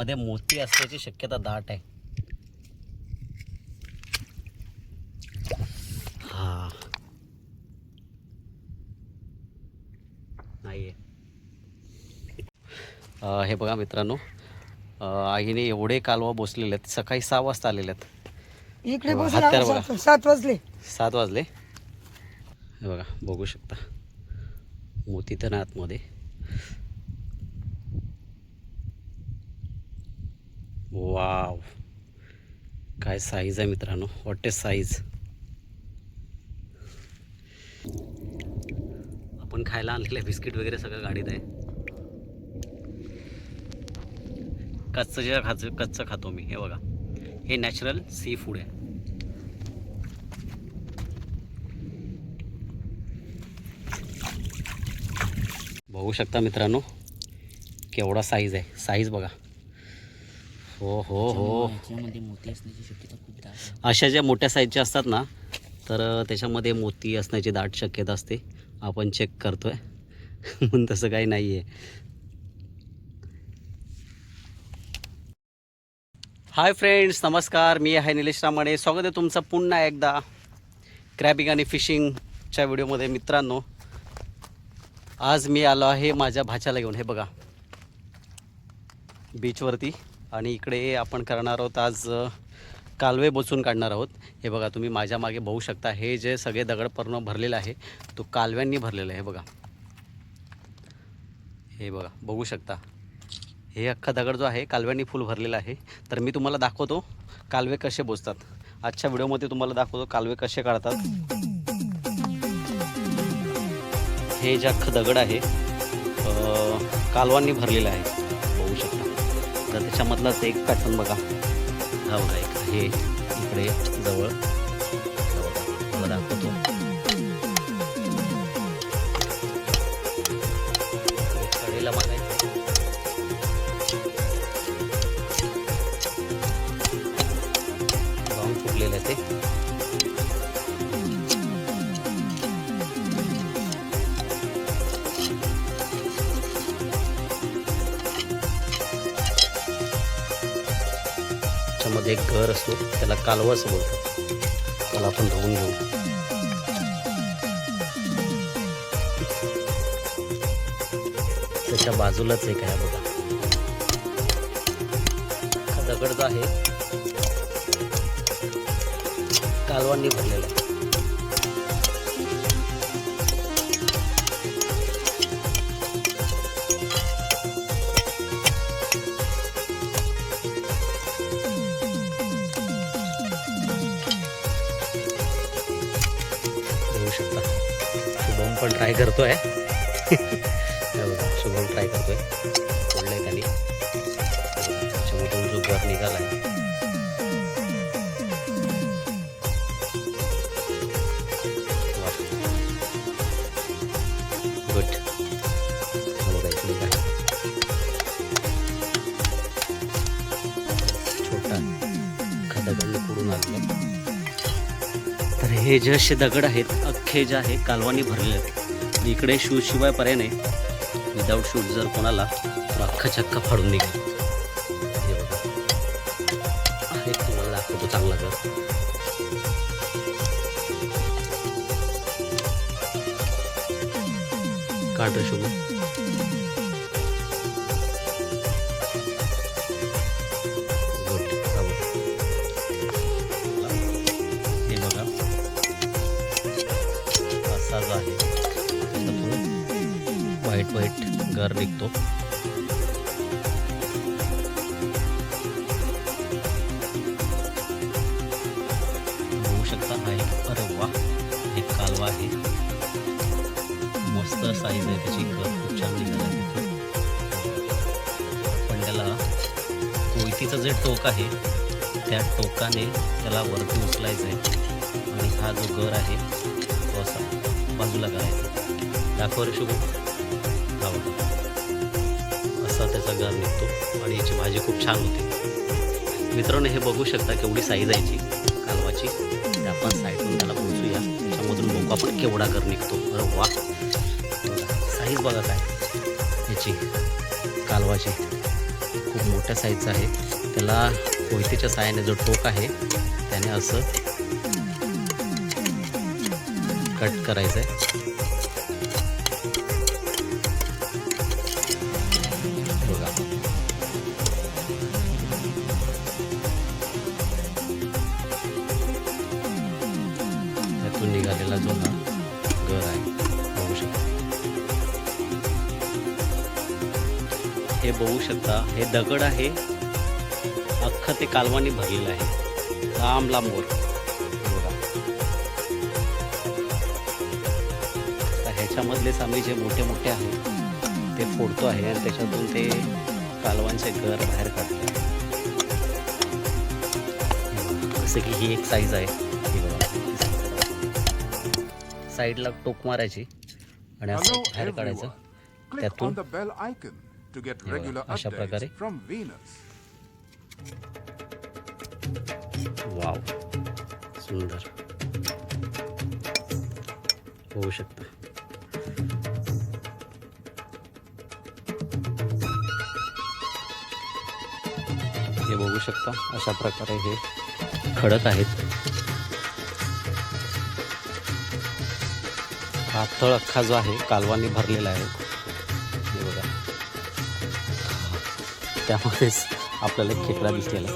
मध्ये मोती असण्याची शक्यता दाट आहे. हा. हे बघा मित्रांनो. आईने एवढे कालवा बसलेले आहेत सकाळी सहा वाजता आलेले आहेत. इकडे बघा. सात- वाजले. सात वाजले. हे बघा बघू शकता. मोती तर आतमध्ये वाव. काय साईज आहे मित्रांनो? वॉट इज साईज आपण खायला आणलेलं बिस्किट वगैरे सगळं गाडीत आहे. कच्चं जे खाच कच्चं खातो मी. हे बघा. हे नॅचरल सी फूड आहे. बघू शकता मित्रांनो केवढा साईज आहे. साईज बघा. हो हो हो. याच्यामध्ये मोती असण्याची शक्यता खूप दाट आहे. अशा ज्या मोठ्या साईजच्या असतात ना तर त्याच्यामध्ये मोती असण्याची दाट शक्यता असते. आपण चेक करतोय. म्हणून तसं काही नाही आहे हाय फ्रेंड्स नमस्कार. मी आहे निलेश रामाणे. स्वागत आहे तुमचं पुन्हा एकदा क्रॅबिंग आणि फिशिंगच्या व्हिडिओमध्ये मित्रांनो. आज मी आलो आहे माझ्या भाच्याला घेऊन. हे बघा. बीचवरती आणि इकडे आपण करणार आहोत आज कालवे बसून काढणार आहोत. हे बघा तुम्ही माझ्या मागे बघू शकता हे जे सगळे दगडपूर्ण भरलेलं आहे तो कालव्यांनी भरलेलं आहे बघा. हे बघा बघू शकता. हे अख्खा दगड जो आहे कालव्यांनी फुल भरलेला आहे. तर मी तुम्हाला दाखवतो कालवे कसे बोचतात आजच्या व्हिडिओमध्ये तुम्हाला दाखवतो कालवे कसे काढतात. हे जे अख्खं दगड आहे कालवांनी भरलेलं आहे. तर त्याच्यामधलाच एक पॅटर्न बघा. हा बघा एक हे इकडे जवळ. दाखवतो कडेला बघायचं फुटलेलं आहे ते. त्याच्यामध्ये एक घर असतो त्याला कालवा असं बोलतात त्याला आपण धुवून घेऊ त्याच्या बाजूलाच एक आहे बघा. हा आहे. कालवांनी भरलेला आहे. करतोय. हे शुभम ट्राय करतोय. सोडलंय खाली. त्याच्यामधून जो गर निघालाय. गुड तर हे जे असे दगड आहेत अख्खे जे आहे कालवानी भरलेले आहेत. इकडे शूज शिवाय पर्याय नाही. विदाऊट शूज जर कोणाला तर अख्खा चक्का फाडून निघेल. हे बघा. तुम्हाला दाखवतो चांगला तर. काढ रे शुभ व्हाईट गार घर निघतो. बघू शकता हा एक अरे वा एक कालवा आहे. मस्त साईज आहे त्याची खूप छान निघाला पण त्याला कोयतीचं जे टोक आहे त्या टोकाने त्याला वरती उचलायचं आहे आणि हा जो घर आहे तो असा बाजूला करायचा. दाखव रे शुभ हा असा त्याचा घर निघतो आणि याची भाजी खूप छान होती. मित्रांनो हे बघू शकता केवढी साईज आहे कालवाची. त्या आपण साईडून त्याला पोहोचूया. त्याच्यामधून बघू आपण केवढा घर निघतो. बरं वा. साईज बघा काय. याची. कालवाची. खूप मोठ्या साईजचा आहे. त्याला कोयतीच्या साहाय्याने जो टोक आहे त्याने असं कट करायचं आहे बघू शकता. हे दगड आहे. अख्खं ते कालवानी भरलेलं आहे. लांब लांब वर बघा. आता ह्याच्यामधलेच आम्ही जे मोठे मोठे आहेत ते फोडतो आहे आणि त्याच्यातून ते कालवांचे घर बाहेर काढतो जसे की ही एक साईज आहे. साईडला टोक मारायची. आणि असं बाहेर काढायचं. त्यातून to get हे बघा, regular प्रकारे. updates from Venus. वाव सुंदर. होऊ शकतं. हे बघू शकता अशा प्रकारे हे खडक आहेत. हा तळ अख्खा जो आहे कालवानी भरलेला आहे. त्यामध्येच आपल्याला खेकडा दिसलेला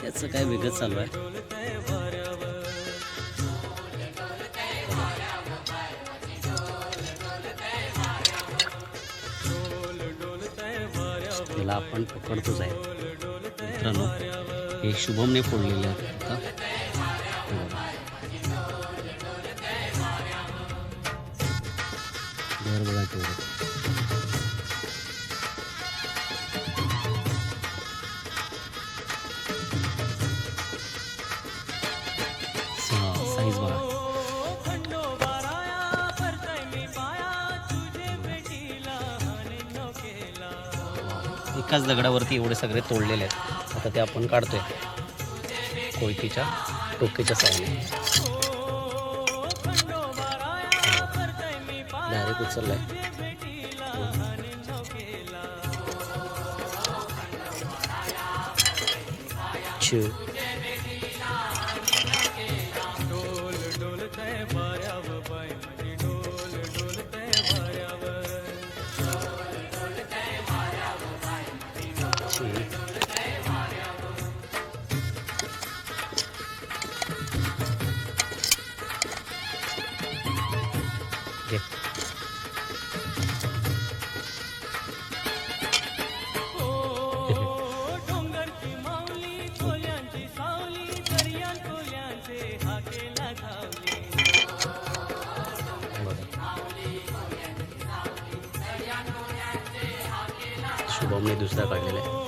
त्याचं काय वेगळंच चालू आहे. त्याला आपण पकडतोच आहे. मित्रांनो हे शुभमने फोडलेले आहेत आता. हे बघा. घर एकाच दगडावरती एवढे सगळे तोडलेले आहेत. आता ते आपण काढतोय. कोयतीच्या टोकेच्या सावने डायरेक्ट उचललाय. Two. दुसरा काढलेला आहे.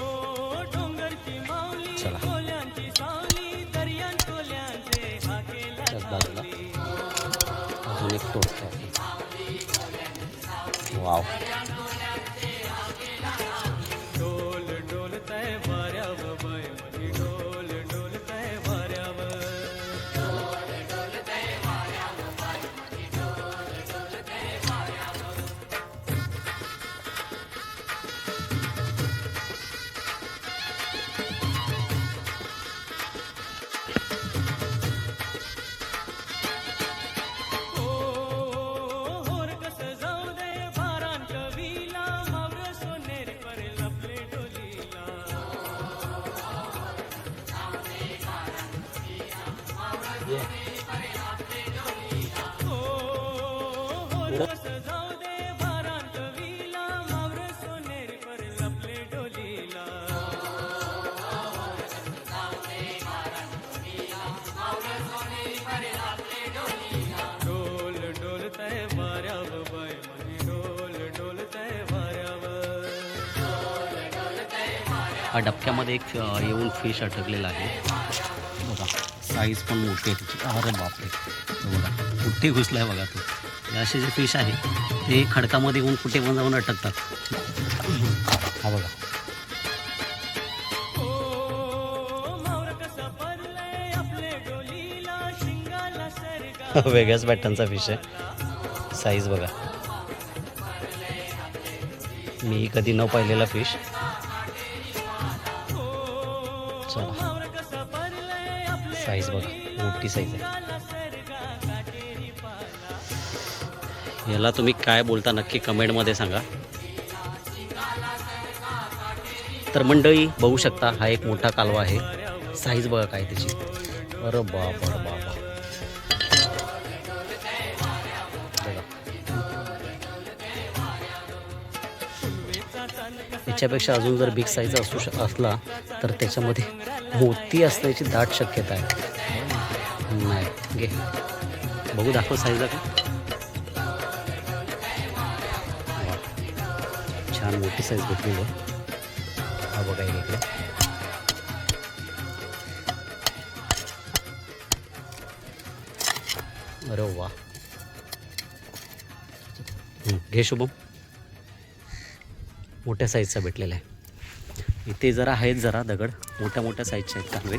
हा डबक्यामध्ये एक येऊन फिश अटकलेला आहे. बघा साईज पण मोठी आहे त्याची. अरे बापरे. बघा कुठे घुसला आहे बघा तो. असे जे फिश आहे ते खडकामध्ये येऊन कुठे पण जाऊन अटकतात हा बघा. वेगळ्याच पॅटर्नचा फिश आहे. साईज बघा. मी कधी न पाहिलेला फिश साईज बघा मोठी साईज आहे. याला तुम्ही काय बोलता नक्की कमेंटमध्ये सांगा. तर मंडळी बघू शकता हा एक मोठा कालवा आहे. साईज बघा काय त्याची. अरे बाप अरे बाप. त्याच्यापेक्षा अजून जर बिग साईज असू असला तर त्याच्यामध्ये मोती असण्याची दाट शक्यता आहे. नाही बघू दाखव साईजला का? छान मोठी साईज भेटली आहे हा बघा इकडे. अरे वा. घे शुभम. मोठ्या साईजचा भेटलेला आहे. इथे जरा आहेत जरा दगड. मोठ्या मोठ्या साईजचे आहेत कालवे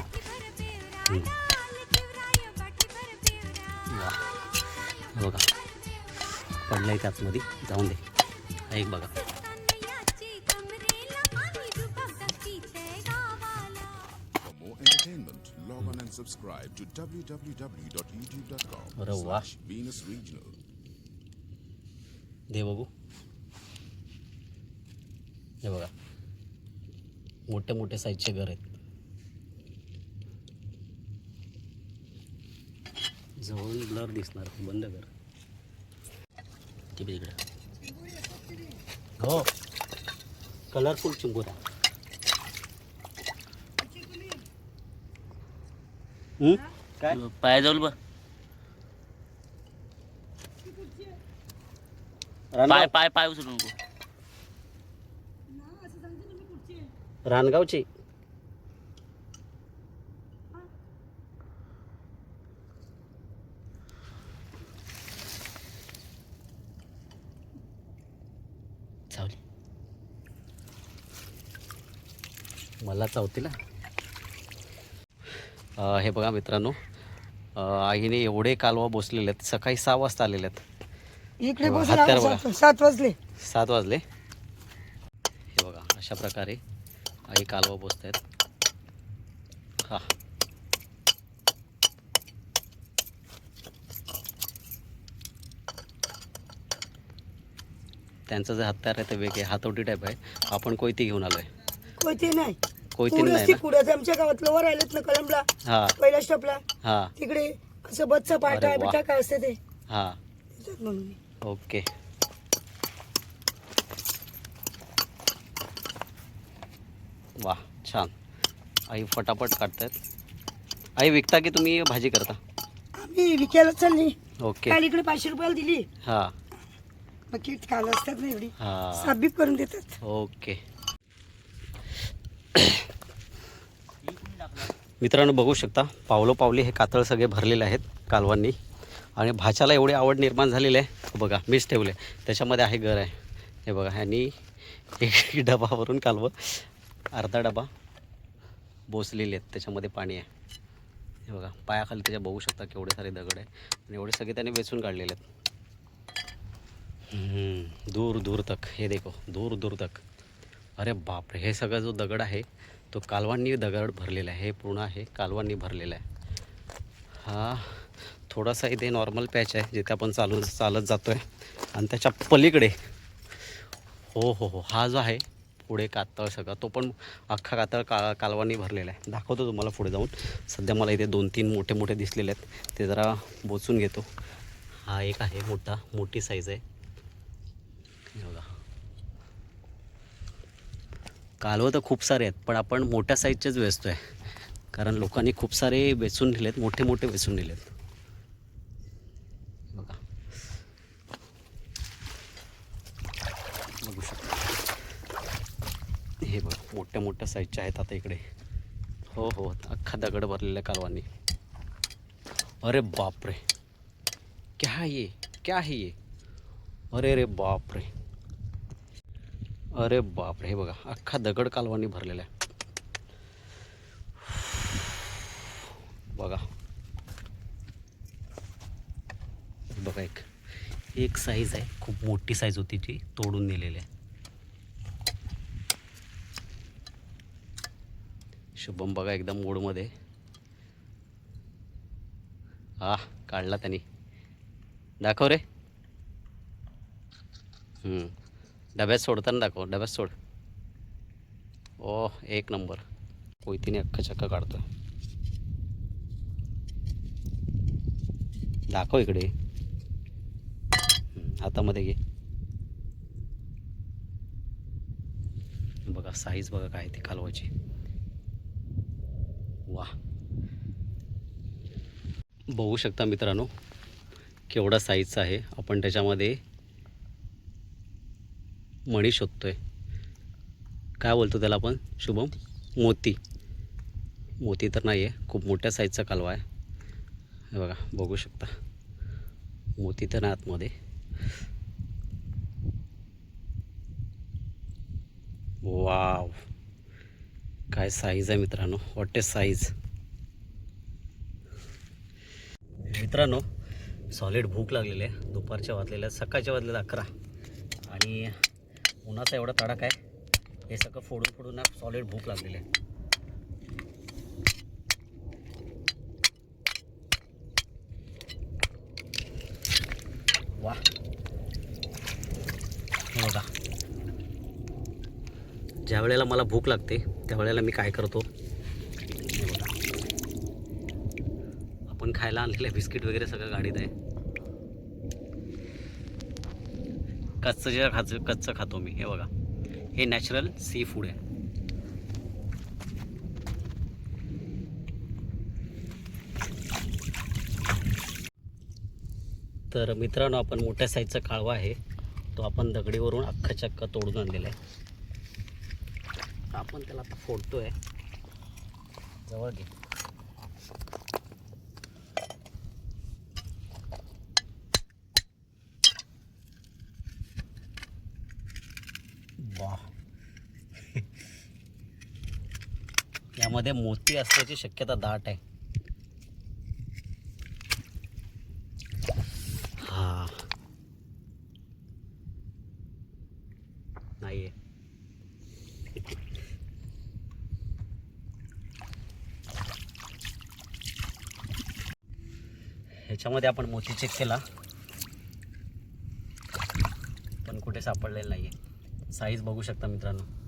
काढला इथे आतमध्ये जाऊन दे हा एक बघा अरे वा दे बघू हे बघा मोठे मोठे साईजचे घर आहेत जवळून ब्लर दिसणार बंद घर ते इकडं. हो. कलरफुल चिंबोरा हं? काय? पायाजवळ बघ पाय रानगाव पाय पाय उचलू नको. रानगावची? चावली. मला चावतील? हा. अं, हे बघा मित्रांनो आईने एवढे कालवा बसलेले आहेत सकाळी सहा वाजता आलेले आहेत. इकडे बघा. सात वाजले. सात वाजले. हे बघा अशा प्रकारे आई कालवा पोचत आहेत हा. त्यांचं जे हत्यार आहे ते वेगळे हातोटी टाईप आहे आपण कोयती घेऊन आलोय. कोयते नाही. कोयती नाही ना? कुडच आमच्या गावातलं वर राहिलेत ना कलमला हा. पहिल्या स्टॉपला हा. तिकडे असं बच्चा अरे वा. बिटा काय असते ते? हा. म्हणून. ओके. वा छान. आई फटाफट काढतायत. आई विकता की तुम्ही भाजी करता? आम्ही विकायला चालली. ओके. काल इकडे पाचशे रुपयाला दिली. हा. काल असतात ना एवढी. हा. करून देतात. ओके. मित्रांनो बघू शकता पावलो पावली हे कातळ सगळे भरलेले आहेत कालवांनी. आणि भाच्याला एवढी आवड निर्माण झालेली आहे. बघा मीच ठेवले. त्याच्यामध्ये आहे घर आहे. हे बघा ह्यांनी एक डबावरून कालवं अर्धा डबा बोसलेले आहेत. त्याच्यामध्ये पाणी आहे. हे बघा पायाखाली त्याच्या बघू शकता केवढे सारे दगड आहे. आणि एवढे सगळे त्याने वेचून काढलेले आहेत. दूर दूर तक हे देखो दूर दूर तक. अरे बापरे हे सगळा जो दगड आहे तो कालवांनी दगड भरलेला आहे हे पूर्ण आहे कालवांनी भरलेला आहे. हा थोडासा इथे नॉर्मल पॅच आहे जिथे आपण चालू चालत जातो आहे आणि त्याच्या पलीकडे हो हो हो हा जो आहे पुढे कातळ सगळा तो पण अख्खा कातळ का कालवांनी भरलेला आहे. दाखवतो तुम्हाला पुढे जाऊन. सध्या मला इथे दोन तीन मोठे मोठे दिसलेले आहेत. ते जरा बोचून घेतो. हा एक आहे मोठा मोठी साईज आहे हे बघा कालवं तर खूप सारे आहेत पण आपण मोठ्या साईजचेच वेचतो आहे कारण लोकांनी खूप सारे वेचून नेलेत मोठे मोठे वेचून नेलेत बघा. बघू शकता. हे बघा मोठ्या मोठ्या साईजच्या आहेत आता इकडे. हो हो अख्खा दगड भरलेल्या कालवांनी. अरे बापरे. क्या ये? क्या है ये? अरे रे बाप रे अरे बाप रे हे बघा अख्खा दगड कालवानी भरलेला आहे. बघा. बघा एक एक साईज आहे खूप मोठी साईज होती ती तोडून नेलेली आहे. शुभम बघा एकदम मूडमध्ये. हा काढला त्यांनी. दाखव रे. हम्म. डब्यात सोडताना दाखव डब्यात सोड. ओ एक नंबर. कोयतीने अख्खा चक्का काढतो दाखव इकडे. हातामध्ये घे. बघा साईज बघा काय ती कालवाची. वा बघू शकता मित्रांनो केवढा साईजचा आहे. आपण त्याच्यामध्ये म्हणू शकतो आहे काय बोलतो त्याला आपण? शुभम? मोती. मोती तर नाही आहे खूप मोठ्या साईजचा कालवा आहे. हे बघा बघू शकता. मोती तर नाही आतमध्ये. वाव. काय साईज आहे मित्रांनो? वॉट इज साईज मित्रांनो सॉलिड भूक लागलेली आहे. दुपारच्या वाजलेल्या सकाळच्या वाजलेल्या अकरा. आणि उन्हाचा एवढा तडाक आहे. हे सगळं फोडून फोडून ना सॉलिड भूक लागलेली आहे. वा बघा. ज्या वेळेला मला भूक लागते त्यावेळेला मी काय करतो? आपण खायला आणलेलं बिस्किट वगैरे सगळं गाडीत आहे. कच्चं जे कच्चं खातो मी हे बघा. हे नॅचरल सी फूड आहे. तर मित्रांनो आपण मोठ्या साईजचा काळवा आहे. तो आपण दगडीवरून अख्खा चक्का तोडून आणलेला आहे. आपण त्याला आता फोडतो आहे जवळ घे. वा यामध्ये मोती असण्याची शक्यता दाट आहे. हा. नाहीये. ह्याच्यामध्ये आपण मोती चेक केला. पण कुठे सापडलेला नाही आहे साईज बघू शकता मित्रांनो.